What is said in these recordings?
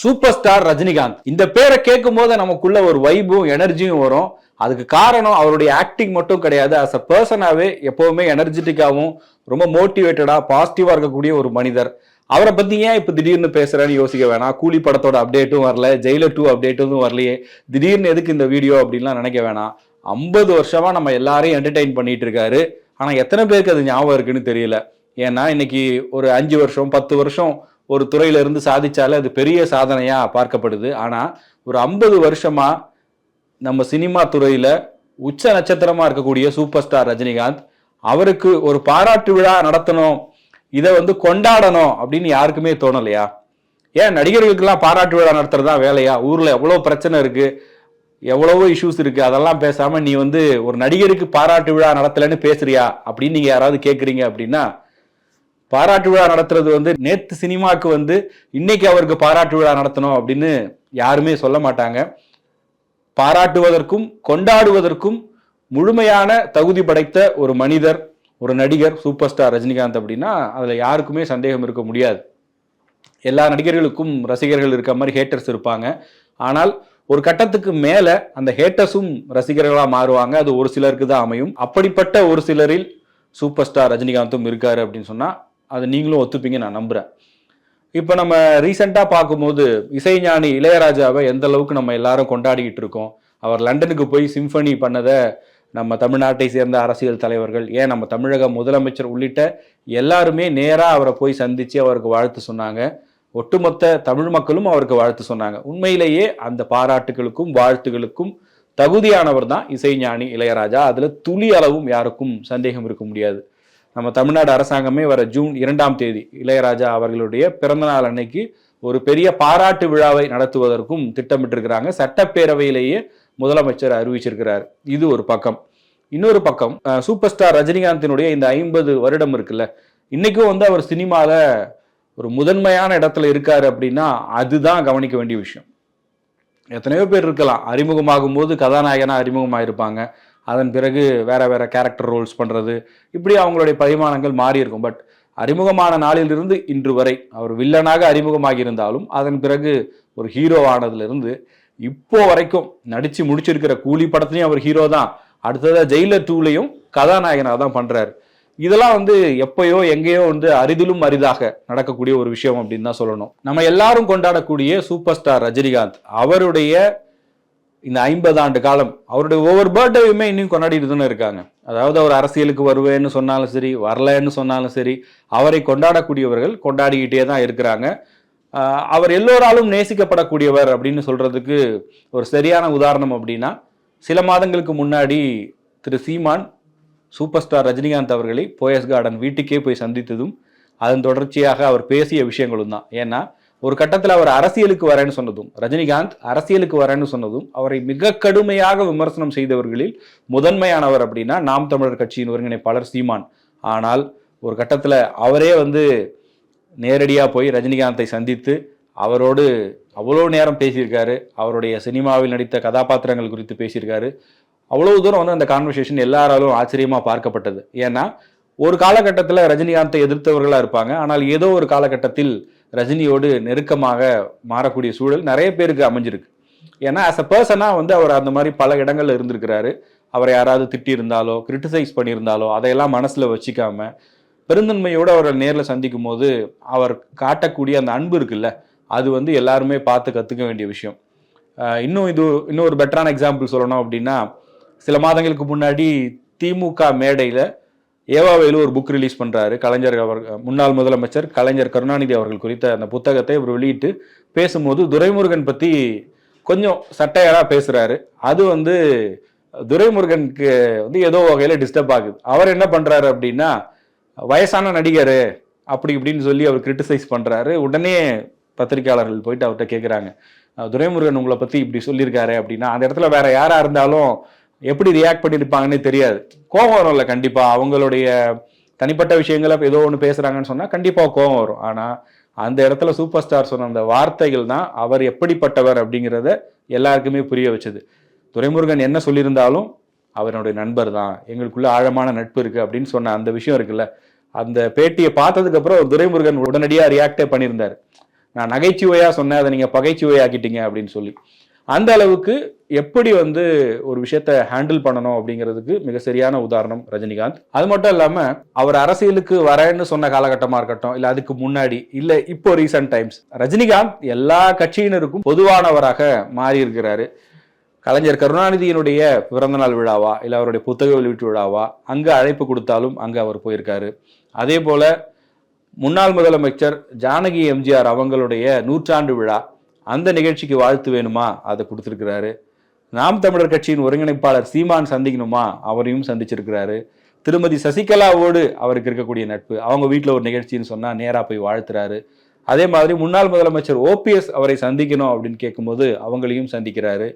Super star Rajinikanth. இந்த பேரை கேட்கும் போது நமக்குள்ள ஒரு வைபும் எனர்ஜியும் வரும். அதுக்கு காரணம் அவருடைய ஆக்டிங் மட்டும் கிடையாது. அஸ் அ பர்சனாகவே எப்பவுமே எனர்ஜெட்டிக்காகவும் ரொம்ப மோட்டிவேட்டடாக பாசிட்டிவாக இருக்கக்கூடிய ஒரு மனிதர். அவரை பத்தி ஏன் இப்ப திடீர்னு பேசுறேன்னு யோசிக்க வேணாம். கூலி படத்தோட அப்டேட்டும் வரல ஜெயிலர் டூ அப்டேட்டும் வரலையே. திடீர்னு எதுக்கு இந்த வீடியோ அப்படின்லாம் நினைக்க வேணாம். ஐம்பது வருஷமா நம்ம எல்லாரையும் என்டர்டெயின் பண்ணிட்டு இருக்காரு. ஆனா எத்தனை பேருக்கு அது ஞாபகம் இருக்குன்னு தெரியல. ஏன்னா இன்னைக்கு ஒரு அஞ்சு வருஷம் பத்து வருஷம் ஒரு துறையிலிருந்து சாதிச்சாலே அது பெரிய சாதனையாக பார்க்கப்படுது. ஆனால் ஒரு ஐம்பது வருஷமாக நம்ம சினிமா துறையில் உச்ச நட்சத்திரமாக இருக்கக்கூடிய சூப்பர் ஸ்டார் ரஜினிகாந்த் அவருக்கு ஒரு பாராட்டு விழா நடத்தணும் இதை வந்து கொண்டாடணும் அப்படின்னு யாருக்குமே தோணலையா? ஏன் நடிகர்களுக்கெல்லாம் பாராட்டு விழா நடத்துறது தான் வேலையா? ஊரில் எவ்வளோ பிரச்சனை இருக்குது எவ்வளவோ இஷ்யூஸ் இருக்குது அதெல்லாம் பேசாமல் நீ வந்து ஒரு நடிகருக்கு பாராட்டு விழா நடத்தலைன்னு பேசுறியா அப்படின்னு நீங்கள் யாராவது கேட்குறீங்க அப்படின்னா பாராட்டு விழா நடத்துறது வந்து நேத்து சினிமாக்கு வந்து இன்னைக்கு அவருக்கு பாராட்டு விழா நடத்தணும் அப்படின்னு யாருமே சொல்ல மாட்டாங்க. பாராட்டுவதற்கும் கொண்டாடுவதற்கும் முழுமையான தகுதி படைத்த ஒரு மனிதர் ஒரு நடிகர் சூப்பர் ஸ்டார் ரஜினிகாந்த் அப்படின்னா அதில் யாருக்குமே சந்தேகம் இருக்க முடியாது. எல்லா நடிகர்களுக்கும் ரசிகர்கள் இருக்க மாதிரி ஹேட்டர்ஸ் இருப்பாங்க. ஆனால் ஒரு கட்டத்துக்கு மேலே அந்த ஹேட்டர்ஸும் ரசிகர்களாக மாறுவாங்க. அது ஒரு சிலருக்கு தான் அமையும். அப்படிப்பட்ட ஒரு சிலரில் சூப்பர் ஸ்டார் ரஜினிகாந்தும் இருக்காரு அப்படின்னு சொன்னால் அதை நீங்களும் ஒத்துப்பீங்க நான் நம்புகிறேன் இப்போ நம்ம ரீசெண்டாக பார்க்கும்போது இசைஞானி இளையராஜாவை எந்த அளவுக்கு நம்ம எல்லாரும் கொண்டாடிக்கிட்டு இருக்கோம்? அவர் லண்டனுக்கு போய் சிம்ஃபனி பண்ணதை நம்ம தமிழ்நாட்டை சேர்ந்த அரசியல் தலைவர்கள் ஏன் நம்ம தமிழக முதலமைச்சர் உள்ளிட்ட எல்லாருமே நேராக அவரை போய் சந்தித்து அவருக்கு வாழ்த்து சொன்னாங்க. ஒட்டுமொத்த தமிழ் மக்களும் அவருக்கு வாழ்த்து சொன்னாங்க. உண்மையிலேயே அந்த பாராட்டுகளுக்கும் வாழ்த்துகளுக்கும் தகுதியானவர் தான் இசைஞானி இளையராஜா. அதில் துளி அளவும் யாருக்கும் சந்தேகம் இருக்க முடியாது. நம்ம தமிழ்நாடு அரசாங்கமே வர ஜூன் இரண்டாம் தேதி இளையராஜா அவர்களுடைய பிறந்தநாள் அன்னைக்கு ஒரு பெரிய பாராட்டு விழாவை நடத்துவதற்கும் திட்டமிட்டிருக்கிறாங்க. சட்டப்பேரவையிலேயே முதலமைச்சர் அறிவிச்சிருக்கிறார். இது ஒரு பக்கம். இன்னொரு பக்கம் சூப்பர் ஸ்டார் ரஜினிகாந்தினுடைய இந்த ஐம்பது வருடம் இருக்குல்ல இன்னைக்கும் வந்து அவர் சினிமாவில் ஒரு முதன்மையான இடத்துல இருக்காரு அப்படின்னா அதுதான் கவனிக்க வேண்டிய விஷயம். எத்தனையோ பேர் இருக்கலாம். அறிமுகமாகும் போது கதாநாயகனாக அறிமுகமாக இருப்பாங்க அதன் பிறகு வேற வேற கேரக்டர் ரோல்ஸ் பண்ணுறது இப்படி அவங்களுடைய பரிமாணங்கள் மாறி இருக்கும். பட் அறிமுகமான நாளிலிருந்து இன்று வரை அவர் வில்லனாக அறிமுகமாகியிருந்தாலும் அதன் பிறகு ஒரு ஹீரோ ஆனதுலேருந்து இப்போ வரைக்கும் நடித்து முடிச்சிருக்கிற கூலி படத்துலையும் அவர் ஹீரோ தான். அடுத்ததாக ஜெயிலர் டூலையும் கதாநாயகனாக தான் பண்ணுறாரு இதெல்லாம் வந்து எப்பயோ எங்கேயோ வந்து அரிதிலும் அரிதாக நடக்கக்கூடிய ஒரு விஷயம் அப்படின்னு தான் சொல்லணும். நம்ம எல்லாரும் கொண்டாடக்கூடிய சூப்பர் ஸ்டார் ரஜினிகாந்த் அவருடைய இந்த ஐம்பது ஆண்டு காலம் அவருடைய ஒவ்வொரு பர்த்டேயுமே இன்னும் கொண்டாடிட்டு இருக்காங்க. அதாவது அவர் அரசியலுக்கு வருவேன்னு சொன்னாலும் சரி வரலன்னு சொன்னாலும் சரி அவரை கொண்டாடக்கூடியவர்கள் கொண்டாடிக்கிட்டே தான் இருக்கிறாங்க. அவர் எல்லோராலும் நேசிக்கப்படக்கூடியவர் அப்படின்னு சொல்றதுக்கு ஒரு சரியான உதாரணம் அப்படின்னா சில மாதங்களுக்கு முன்னாடி திரு சீமான் சூப்பர் ஸ்டார் ரஜினிகாந்த் அவர்களை போயஸ் கார்டன் வீட்டுக்கே போய் சந்தித்ததும் அதன் தொடர்ச்சியாக அவர் பேசிய விஷயங்களும் தான். ஏன்னா ஒரு கட்டத்தில் அவர் அரசியலுக்கு வரேன்னு சொன்னதும் ரஜினிகாந்த் அரசியலுக்கு வரேன்னு சொன்னதும் அவரை மிக கடுமையாக விமர்சனம் செய்தவர்களில் முதன்மையானவர் அப்படின்னா நாம் தமிழர் கட்சியின் ஒருங்கிணைப்பாளர் சீமான். ஆனால் ஒரு கட்டத்தில் அவரே வந்து நேரடியாக போய் ரஜினிகாந்தை சந்தித்து அவரோடு அவ்வளோ நேரம் பேசியிருக்காரு அவருடைய சினிமாவில் நடித்த கதாபாத்திரங்கள் குறித்து பேசியிருக்காரு. அவ்வளவு தூரம் வந்து அந்த கான்வர்சேஷன் எல்லாராலும் ஆச்சரியமாக பார்க்கப்பட்டது. ஏன்னா ஒரு காலகட்டத்தில் ரஜினிகாந்தை எதிர்த்தவர்களாக இருப்பாங்க. ஆனால் ஏதோ ஒரு காலகட்டத்தில் ரஜினியோடு நெருக்கமாக மாறக்கூடிய சூழல் நிறைய பேருக்கு அமைஞ்சிருக்கு. ஏன்னா ஆஸ் அ பர்சனாக வந்து அவர் அந்த மாதிரி பல இடங்களில் இருந்திருக்கிறாரு. அவரை யாராவது திட்டியிருந்தாலோ கிரிட்டிசைஸ் பண்ணியிருந்தாலோ அதையெல்லாம் மனசில் வச்சுக்காம பெருந்தன்மையோடு அவரை நேரில் சந்திக்கும் போது அவர் காட்டக்கூடிய அந்த அன்பு இருக்குல்ல அது வந்து எல்லாருமே பார்த்து கற்றுக்க வேண்டிய விஷயம். இன்னும் இது இன்னும் ஒரு பெட்டரான எக்ஸாம்பிள் சொல்லணும் அப்படின்னா சில மாதங்களுக்கு முன்னாடி திமுக மேடையில் ஏவாவையில் ஒரு புக் ரிலீஸ் பண்ணுறாரு கலைஞர் அவர் முன்னாள் முதலமைச்சர் கலைஞர் கருணாநிதி அவர்கள் குறித்த அந்த புத்தகத்தை இவர் வெளியிட்டு பேசும்போது துரைமுருகன் பற்றி கொஞ்சம் சட்டையராக பேசுகிறாரு அது வந்து துரைமுருகனுக்கு வந்து ஏதோ வகையில் டிஸ்டர்ப் ஆகுது. அவர் என்ன பண்ணுறாரு அப்படின்னா வயசான நடிகர் அப்படி இப்படின்னு சொல்லி அவர் கிரிட்டிசைஸ் பண்ணுறாரு உடனே பத்திரிக்கையாளர்கள் போயிட்டு அவர்கிட்ட கேட்குறாங்க துரைமுருகன் உங்களை பற்றி இப்படி சொல்லியிருக்காரு அப்படின்னா அந்த இடத்துல வேற யாராக இருந்தாலும் எப்படி ரியாக்ட் பண்ணியிருப்பாங்கன்னே தெரியாது. கோபம் வரும்ல கண்டிப்பாக அவங்களுடைய தனிப்பட்ட விஷயங்களை ஏதோ ஒன்று பேசுகிறாங்கன்னு சொன்னால் கண்டிப்பாக கோபம் வரும். ஆனால் அந்த இடத்துல சூப்பர் ஸ்டார் சொன்ன அந்த வார்த்தைகள் தான் அவர் எப்படிப்பட்டவர் அப்படிங்கிறத எல்லாருக்குமே புரிய வச்சது. துரைமுருகன் என்ன சொல்லியிருந்தாலும் அவருடைய நண்பர் தான். எங்களுக்குள்ள ஆழமான நட்பு இருக்குது அப்படின்னு சொன்ன அந்த விஷயம் இருக்குல்ல அந்த பேட்டியை பார்த்ததுக்கப்புறம் ஒரு துரைமுருகன் உடனடியாக ரியாக்டே பண்ணியிருந்தார். நான் நகைச்சுவையாக சொன்னேன் அதை நீங்கள் பகைச்சுவையாக்கிட்டீங்க அப்படின்னு சொல்லி. அந்த அளவுக்கு எப்படி வந்து ஒரு விஷயத்த ஹேண்டில் பண்ணணும் அப்படிங்கிறதுக்கு மிக சரியான உதாரணம் ரஜினிகாந்த். அது மட்டும் இல்லாம அவர் அரசியலுக்கு வரேன்னு சொன்ன காலகட்டமா இருக்கட்டும் இல்ல அதுக்கு முன்னாடி இல்ல இப்போ ரீசன்ட் டைம்ஸ் ரஜினிகாந்த் எல்லா கட்சியினருக்கும் பொதுவானவராக மாறி இருக்கிறாரு கலைஞர் கருணாநிதியினுடைய பிறந்தநாள் விழாவா இல்ல அவருடைய புத்தக வெளியீட்டு விழாவா அங்க அழைப்பு கொடுத்தாலும் அங்க அவர் போயிருக்காரு. அதே போல முன்னாள் முதலமைச்சர் ஜானகி எம்ஜிஆர் அவங்களுடைய நூற்றாண்டு விழா அந்த நிகழ்ச்சிக்கு வாழ்த்து வேணுமா? அதை கொடுத்துருக்கிறாரு. நாம் தமிழர் கட்சியின் ஒருங்கிணைப்பாளர் சீமான் சந்திக்கணுமா? அவரையும் சந்திச்சிருக்கிறாரு. திருமதி சசிகலாவோடு அவருக்கு இருக்கக்கூடிய நட்பு. அவங்க வீட்டில் ஒரு நிகழ்ச்சின்னு சொன்னால் நேராக போய் வாழ்த்துறாரு. அதே மாதிரி முன்னாள் முதலமைச்சர் ஓபிஎஸ் அவரை சந்திக்கணும் அப்படின்னு கேட்கும்போது அவங்களையும் சந்திக்கிறாரு.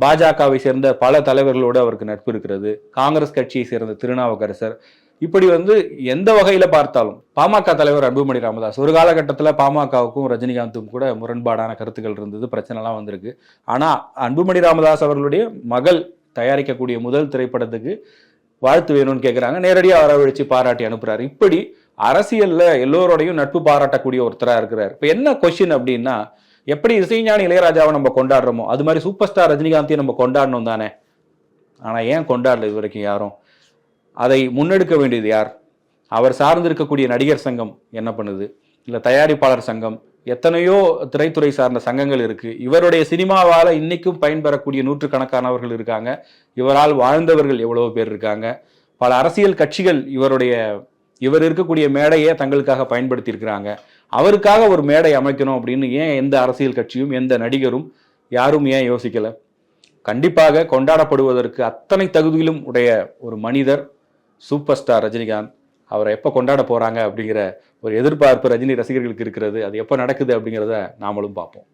பாஜகவை சேர்ந்த பல தலைவர்களோடு அவருக்கு நட்பு இருக்கிறது. காங்கிரஸ் கட்சியை சேர்ந்த திருநாவுக்கரசர் இப்படி வந்து எந்த வகையில பார்த்தாலும் பாமக தலைவர் அன்புமணி ராமதாஸ் ஒரு காலகட்டத்தில் பாமகவுக்கும் ரஜினிகாந்துக்கும் கூட முரண்பாடான கருத்துக்கள் இருந்தது பிரச்சனைலாம் வந்திருக்கு. ஆனால் அன்புமணி ராமதாஸ் அவர்களுடைய மகள் தயாரிக்கக்கூடிய முதல் திரைப்படத்துக்கு வாழ்த்து வேணும்னு கேட்குறாங்க நேரடியாக வரவழைச்சு பாராட்டி அனுப்புறாரு. இப்படி அரசியலில் எல்லோரோடையும் நட்பு பாராட்டக்கூடிய ஒருத்தராக இருக்கிறார். இப்போ என்ன கொஷின் அப்படின்னா எப்படி இசைஞானி இளையராஜாவை நம்ம கொண்டாடுறோமோ அது மாதிரி சூப்பர் ஸ்டார் ரஜினிகாந்தையும் நம்ம கொண்டாடணும் தானே. ஆனால் ஏன் கொண்டாடல இது வரைக்கும் யாரும்? அதை முன்னெடுக்க வேண்டியது யார்? அவர் சார்ந்திருக்கக்கூடிய நடிகர் சங்கம் என்ன பண்ணுது? இல்லை தயாரிப்பாளர் சங்கம் எத்தனையோ திரைத்துறை சார்ந்த சங்கங்கள் இருக்குது இவருடைய சினிமாவால் இன்றைக்கும் பயன்பெறக்கூடிய நூற்றுக்கணக்கானவர்கள் இருக்காங்க. இவரால் வாழ்ந்தவர்கள் எவ்வளோ பேர் இருக்காங்க. பல அரசியல் கட்சிகள் இவருடைய இவர் இருக்கக்கூடிய மேடையை தங்களுக்காக பயன்படுத்தியிருக்கிறாங்க. அவருக்காக ஒரு மேடை அமைக்கணும் அப்படின்னு ஏன் எந்த அரசியல் கட்சியும் எந்த நடிகரும் யாரும் ஏன் யோசிக்கலை? கண்டிப்பாக கொண்டாடப்படுவதற்கு அத்தனை தகுதியிலும் உடைய ஒரு மனிதர் சூப்பர் ஸ்டார் ரஜினிகாந்த் அவரை எப்போ கொண்டாட போகிறாங்க அப்படிங்கிற ஒரு எதிர்பார்ப்பு ரஜினி ரசிகர்களுக்கு இருக்கிறது அது எப்போ நடக்குது அப்படிங்கிறத நாமளும் பார்ப்போம்.